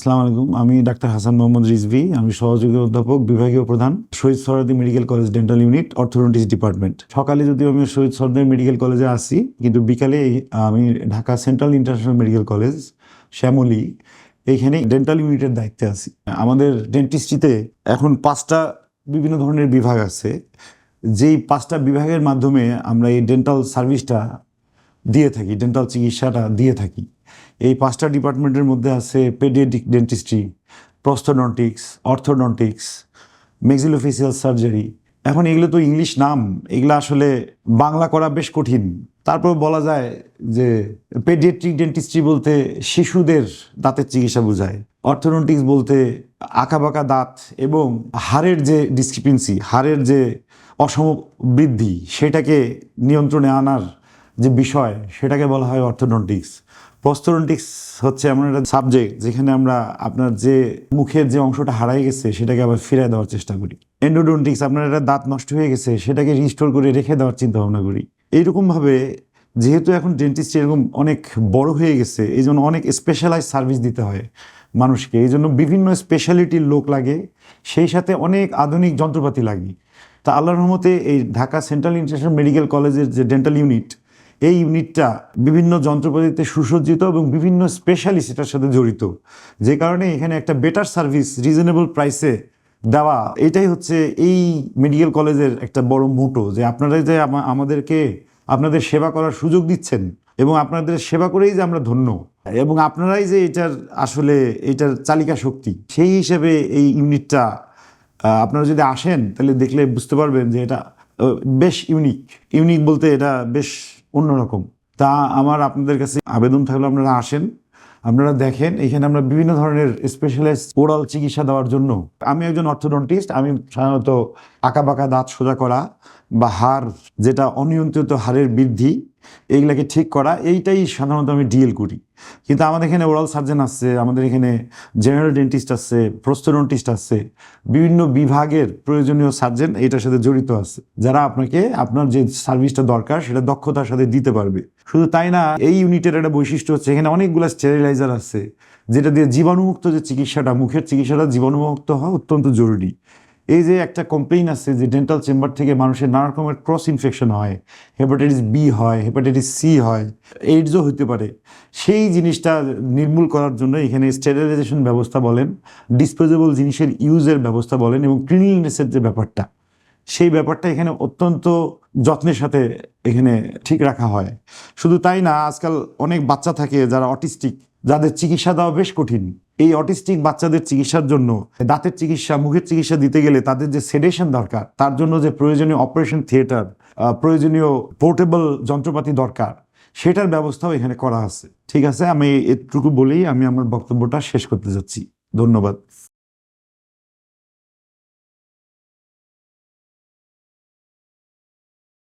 আসসালামু আলাইকুম। আমি ডাক্তার হাসান মোহাম্মদ রিজভি, আমি সহযোগী অধ্যাপক, বিভাগীয় প্রধান, Shahid Suhrawardy medical college dental unit orthodontics department. সকালে যদিও আমি শহীদ সরদার মেডিকেল কলেজে আসি কিন্তু বিকালে আমি Dhaka central international medical college, Shyamoli এইখানে ডেন্টাল ইউনিটের দায়িত্বে আছি। আমাদের ডেন্টিস্ট্রিতে এখন পাঁচটা বিভিন্ন ধরনের বিভাগ আছে। যেই পাঁচটা বিভাগের মাধ্যমে আমরা এই ডেন্টাল সার্ভিসটা দিয়ে থাকি ডেন্টাল চিকিৎসাটা দিয়ে থাকি। এই পাঁচটা ডিপার্টমেন্টের মধ্যে আছে pediatric dentistry prosthodontics orthodontics maxillofacial surgery এখন এগুলো তো ইংলিশ নাম, এগুলো আসলে বাংলা করা বেশ কঠিন। তারপর বলা যায় যে পেডিয়াট্রিক ডেন্টিস্ট্রি বলতে শিশুদের দাঁতের চিকিৎসা বোঝায়। অর্থোডন্টিক্স বলতে আঁকাবাঁকা দাঁত এবং হাড়ের যে ডিসক্রিপেন্সি হাড়ের যে অসম বৃদ্ধি সেটাকে নিয়ন্ত্রণে আনার যে বিষয়, সেটাকে বলা হয় অর্থোডন্টিক্স। প্রস্তরন্টিক্স হচ্ছে এমন একটা সাবজেক্ট যেখানে আমরা আপনার যে মুখের যে অংশটা হারাই গেছে, সেটাকে আবার ফিরিয়ে দেওয়ার চেষ্টা করি। এন্ডোডন্টিক্স আপনার একটা দাঁত নষ্ট হয়ে গেছে, সেটাকে রিস্টোর করে রেখে দেওয়ার চিন্তা ভাবনা করি। এইরকমভাবে যেহেতু এখন ডেন্টিস্ট এরকম অনেক বড় হয়ে গেছে, এই জন্য অনেক স্পেশালাইজ সার্ভিস দিতে হয় মানুষকে। এই জন্য বিভিন্ন স্পেশালিটির লোক লাগে, সেই সাথে অনেক আধুনিক যন্ত্রপাতি লাগে। তা আল্লাহর রহমতে এই ঢাকা সেন্ট্রাল ইন্টারন্যাশনাল মেডিকেল কলেজের যে ডেন্টাল ইউনিট এই ইউনিটটা বিভিন্ন যন্ত্রপাতিতে সুসজ্জিত এবং বিভিন্ন স্পেশালিস্ট এটার সাথে জড়িত। যে কারণে এখানে একটা বেটার সার্ভিস রিজনেবল প্রাইসে দেওয়া, এটাই হচ্ছে এই মেডিকেল কলেজের একটা বড় মোটো যে আপনারা যে আমা- আমাদেরকে আপনাদের সেবা করার সুযোগ দিচ্ছেন এবং আপনাদের সেবা করেই যে আমরা ধন্য এবং আপনারাই যে এটার আসলে এটার চালিকা শক্তি, সেই হিসেবে এই ইউনিটটা আপনারা যদি আসেন তাহলে দেখলে বুঝতে পারবেন যে এটা বেশ ইউনিক ইউনিক বলতে এটা বেশ অন্যরকম। তা আমার আপনাদের কাছে আবেদন থাকলে, আপনারা আসেন, আপনারা দেখেন, এখানে আমরা বিভিন্ন ধরনের স্পেশালাইজ ওরাল চিকিৎসা দেওয়ার জন্য। আমি একজন অর্থোডন্টিস্ট আমি সাধারণত আঁকা বাঁকা দাঁত সোজা করা বা হার যেটা অনিয়ন্ত্রিত হারের বৃদ্ধি এইগুলাকে ঠিক করা, এইটাই সাধারণত আমি ডিএল করি। কিন্তু আমাদের এখানে ওরাল সার্জন আছে, আমাদের এখানে জেনারেল ডেন্টিস্ট আছে প্রস্তোডন্টিস্ট আছে, বিভিন্ন বিভাগের প্রয়োজনীয় সার্জন এটার সাথে জড়িত আছে, যারা আপনাকে আপনার যে সার্ভিসটা দরকার সেটা দক্ষতার সাথে দিতে পারবে। শুধু তাই না, এই ইউনিটের একটা বৈশিষ্ট্য হচ্ছে এখানে অনেকগুলো স্টেরিলাইজার আছে, যেটা দিয়ে জীবাণুমুক্ত যে চিকিৎসাটা, মুখের চিকিৎসাটা জীবাণুমুক্ত হওয়া অত্যন্ত জরুরি। এই যে একটা কমপ্লেইন আছে যে ডেন্টাল চেম্বার থেকে মানুষের নানা রকমের ক্রস ইনফেকশন হয় হেপাটাইটিস বি হয় হেপাটাইটিস সি হয় এইডসও হতে পারে। সেই জিনিসটা নির্মূল করার জন্য এখানে স্টেরিলাইজেশন ব্যবস্থা বলেন ডিসপোজেবল জিনিসের ইউজের ব্যবস্থা বলেন এবং ক্লিনলিনেসের যে ব্যাপারটা, সেই ব্যাপারটা এখানে অত্যন্ত যত্নের সাথে এখানে ঠিক রাখা হয়। শুধু তাই না, আজকাল অনেক বাচ্চা থাকে যারা অটিস্টিক যাদের চিকিৎসা দেওয়া বেশ কঠিন, এই অটিস্টিক বাচ্চাদের চিকিৎসার জন্য দাঁতের চিকিৎসা, মুখের চিকিৎসা দিতে গেলে তাদের যে সেডেশন দরকার, তার জন্য যে প্রয়োজনীয় অপারেশন থিয়েটার প্রয়োজনীয় পোর্টেবল যন্ত্রপাতি দরকার, সেটার ব্যবস্থাও এখানে করা আছে। ঠিক আছে? আমি এটুকু বলেই আমি আমার বক্তব্যটা শেষ করতে যাচ্ছি। ধন্যবাদ।